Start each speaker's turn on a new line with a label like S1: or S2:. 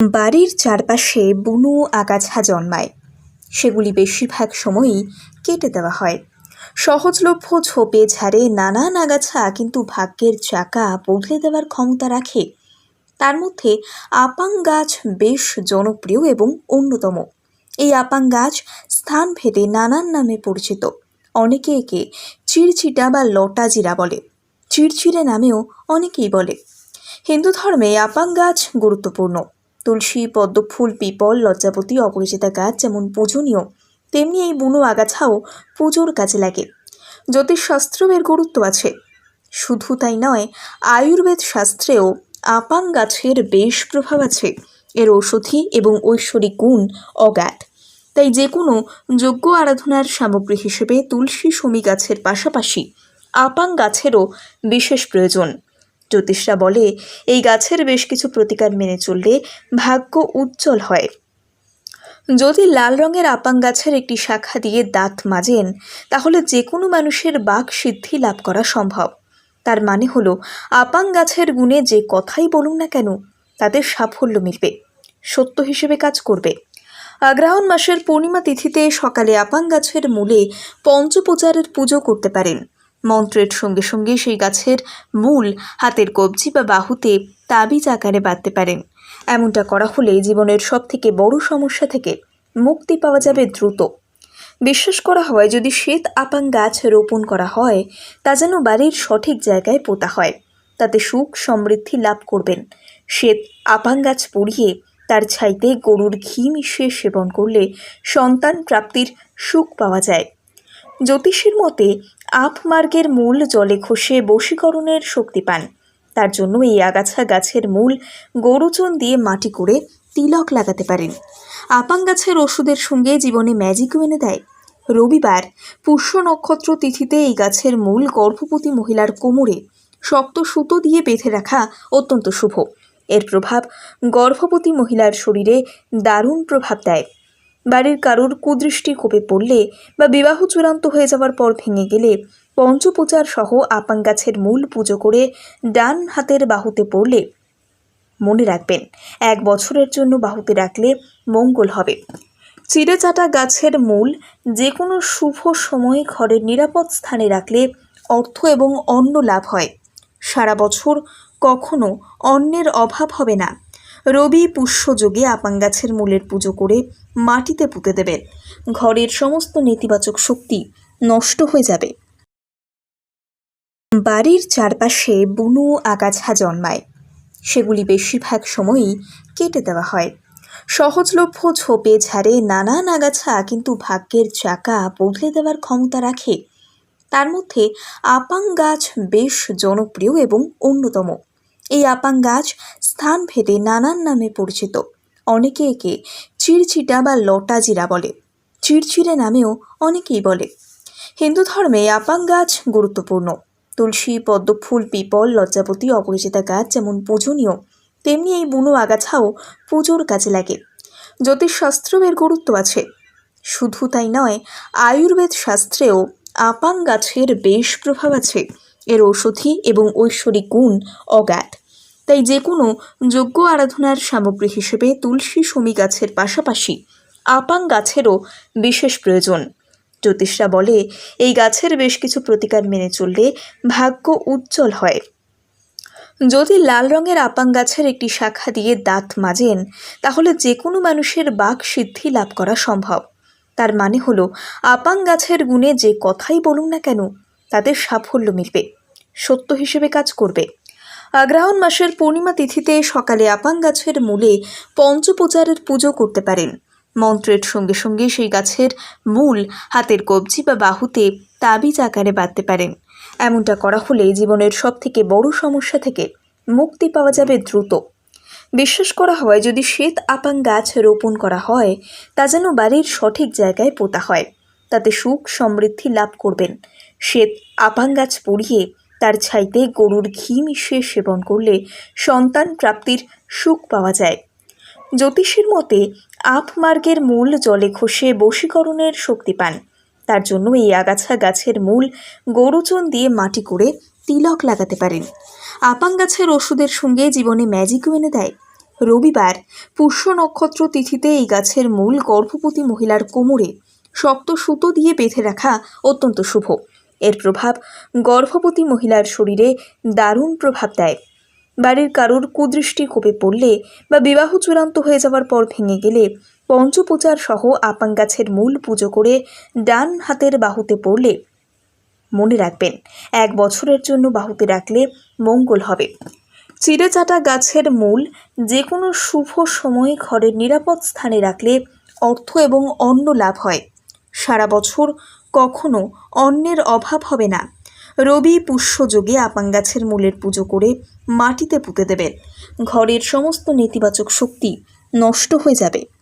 S1: বাড়ির চারপাশে বুনো আগাছা জন্মায়। সেগুলি বেশিরভাগ সময়ই কেটে দেওয়া হয়। সহজলভ্য ঝোপে ঝাড়ে নানান আগাছা কিন্তু ভাগ্যের চাকা বদলে দেওয়ার ক্ষমতা রাখে। তার মধ্যে আপাং গাছ বেশ জনপ্রিয় এবং অন্যতম। এই আপাং গাছ স্থান ভেদে নানান নামে পরিচিত। অনেকে একে চিরচিটা বা লটাজিরা বলে। চিরচিরে নামেও অনেকেই বলে। হিন্দু ধর্মে আপাং গাছ গুরুত্বপূর্ণ। তুলসী, পদ্মফুল, পিপল, লজ্জাপতি, অপরিচিতা গাছ যেমন পূজনীয়, তেমনি এই বুনো আগাছাও পুজোর কাজে লাগে। জ্যোতিষশাস্ত্রেও এর গুরুত্ব আছে। শুধু তাই নয়, আয়ুর্বেদ শাস্ত্রেও আপাং গাছের বেশ প্রভাব আছে। এর ঔষধি এবং ঐশ্বরিক গুণ অগাধ। তাই যে কোনো যোগ্য আরাধনার সামগ্রী হিসেবে তুলসী শমী গাছের পাশাপাশি আপাং গাছেরও বিশেষ প্রয়োজন। জ্যোতিষরা বলে, এই গাছের বেশ কিছু প্রতিকার মেনে চললে ভাগ্য উজ্জ্বল হয়। যদি লাল রঙের আপাং গাছের একটি শাখা দিয়ে দাঁত মাজেন, তাহলে যে কোনো মানুষের বাক সিদ্ধি লাভ করা সম্ভব। তার মানে হলো, আপাং গাছের গুণে যে কথাই বলুন না কেন তাদের সাফল্য মিলবে। সত্য হিসেবে কাজ করবে। আগ্রাহণ মাসের পূর্ণিমা তিথিতে সকালে আপাং গাছের মূলে পঞ্চপূজারের পুজো করতে পারেন। মন্ত্রের সঙ্গে সঙ্গে সেই গাছের মূল হাতের কবজি বা বাহুতে তাবিজ আকারে বাঁধতে পারেন এমনটা করা হলে জীবনের সব থেকে বড় সমস্যা থেকে মুক্তি পাওয়া যাবে দ্রুত। বিশ্বাস করা হয়, যদি শ্বেত আপাং গাছ রোপণ করা হয়, তা যেন বাড়ির সঠিক জায়গায় পোতা হয়। তাতে সুখ সমৃদ্ধি লাভ করবেন। শ্বেত আপাং গাছ পড়িয়ে তার ছাইতে গরুর ঘি মিশিয়ে সেবন করলে সন্তান প্রাপ্তির সুখ পাওয়া যায়। জ্যোতিষীর মতে আপ মার্গের মূল জলে খসে বশীকরণের শক্তি পান। তার জন্য এই আগাছা গাছের মূল গরুচন দিয়ে মাটি করে তিলক লাগাতে পারেন। আপাং গাছের ওষুধের সঙ্গে জীবনে ম্যাজিকও এনে দেয়। রবিবার, পুষ্য নক্ষত্র তিথিতে এই গাছের মূল গর্ভবতী মহিলার কোমরে শক্ত সুতো দিয়ে বেঁধে রাখা অত্যন্ত শুভ। এর প্রভাব গর্ভবতী মহিলার শরীরে দারুণ প্রভাব দেয়। বাড়ির কারুর কুদৃষ্টি কোপে পড়লে বা বিবাহ চূড়ান্ত হয়ে যাওয়ার পর ভেঙে গেলে পঞ্চপূজার সহ আপাং গাছের মূল পুজো করে ডান হাতের বাহুতে পড়লে মনে রাখবেন, এক বছরের জন্য বাহুতে রাখলে মঙ্গল হবে। চিড়েচাটা গাছের মূল যে কোনো শুভ সময়ে ঘরের নিরাপদ স্থানে রাখলে অর্থ এবং অন্ন লাভ হয়। সারা বছর কখনো অন্নের অভাব হবে না। রবি পুষ্যযোগে আপাং গাছের মূলের পুজো করে মাটিতে পুঁতে দেবেন ঘরের সমস্ত নেতিবাচক শক্তি নষ্ট হয়ে যাবে। বাড়ির চারপাশে বুনো আগাছা জন্মায়। সেগুলি বেশিরভাগ সময়ই কেটে দেওয়া হয়। সহজলভ্য ঝোপে ঝাড়ে নানান আগাছা কিন্তু ভাগ্যের চাকা বদলে দেওয়ার ক্ষমতা রাখে। তার মধ্যে আপাং গাছ বেশ জনপ্রিয় এবং অন্যতম। এই আপাং গাছ স্থান ভেদে নানান নামে পরিচিত। অনেকে একে চিরচিটা বা লটাজিরা বলে। চিরচিরে নামেও অনেকেই বলে। হিন্দু ধর্মে আপাং গাছ গুরুত্বপূর্ণ। তুলসী, পদ্মফুল, পিপল, লজ্জাপতি, অপরিচিতা গাছ যেমন পূজনীয়, তেমনি এই বুনো আগাছাও পুজোর কাজে লাগে। জ্যোতিষশাস্ত্রেও এর গুরুত্ব আছে। শুধু তাই নয়, আয়ুর্বেদ শাস্ত্রেও আপাং গাছের বেশ প্রভাব আছে। এর ঔষধি এবং ঐশ্বরিক গুণ অগাধ তাই যে কোনো যোগ্য আরাধনার সামগ্রী হিসেবে তুলসী শমী গাছের পাশাপাশি আপাং গাছেরও বিশেষ প্রয়োজন। জ্যোতিষরা বলে, এই গাছের বেশ কিছু প্রতিকার মেনে চললে ভাগ্য উজ্জ্বল হয়। যদি লাল রঙের আপাং গাছের একটি শাখা দিয়ে দাঁত মাজেন, তাহলে যে কোনো মানুষের বাক সিদ্ধি লাভ করা সম্ভব। তার মানে হলো, আপাং গাছের গুণে যে কথাই বলুন না কেন, তাদের সাফল্য মিলবে, সত্য হিসেবে কাজ করবে। আগ্রাহণ মাসের পূর্ণিমা তিথিতে সকালে আপাং গাছের মূলে পঞ্চপূজারের পুজো করতে পারেন। মন্ত্রের সঙ্গে সঙ্গে সেই গাছের মূল হাতের কবজি বা বাহুতে তাবিজ আকারে বাঁধতে পারেন। এমনটা করা হলে জীবনের সব থেকে বড় সমস্যা থেকে মুক্তি পাওয়া যাবে দ্রুত। বিশ্বাস করা হয়, যদি শ্বেত আপাং গাছ রোপণ করা হয়, তা যেন বাড়ির সঠিক জায়গায় পোতা হয়। তাতে সুখ সমৃদ্ধি লাভ করবেন। শ্বেত আপাং গাছ পড়িয়ে তার ছাইতে গরুর ঘি মিশিয়ে সেবন করলে সন্তান প্রাপ্তির সুখ পাওয়া যায়। জ্যোতিষীর মতে, আপ মার্গের মূল জলে খসে বশীকরণের শক্তি পান। তার জন্য এই আগাছা গাছের মূল গরুচন দিয়ে মাটি করে তিলক লাগাতে পারেন। আপাং গাছের ওষুধের সঙ্গে জীবনে ম্যাজিকও এনে দেয়। রবিবার, পুষ্য নক্ষত্র তিথিতে এই গাছের মূল গর্ভবতী মহিলার কোমরে শক্ত সুতো দিয়ে বেঁধে রাখা অত্যন্ত শুভ। এর প্রভাব গর্ভবতী মহিলার শরীরে দারুণ প্রভাব দেয়। বাড়ির কারুর কুদৃষ্টি কোপে পড়লে বা বিবাহ চূড়ান্ত হয়ে যাওয়ার পর ভেঙে গেলে পঞ্চপ্রচার সহ আপাং গাছের মূল পুজো করে ডান হাতের বাহুতে পড়লে মনে রাখবেন, এক বছরের জন্য বাহুতে রাখলে মঙ্গল হবে। চিড়েচাটা গাছের মূল যে কোনো শুভ সময়ে ঘরের নিরাপদ স্থানে রাখলে অর্থ এবং অন্ন লাভ হয়। সারা বছর কখনো অন্নের অভাব হবে না। রবি পুষ্যযোগে আপাং গাছের মূলের পুজো করে মাটিতে পুঁতে দেবেন। ঘরের সমস্ত নেতিবাচক শক্তি নষ্ট হয়ে যাবে।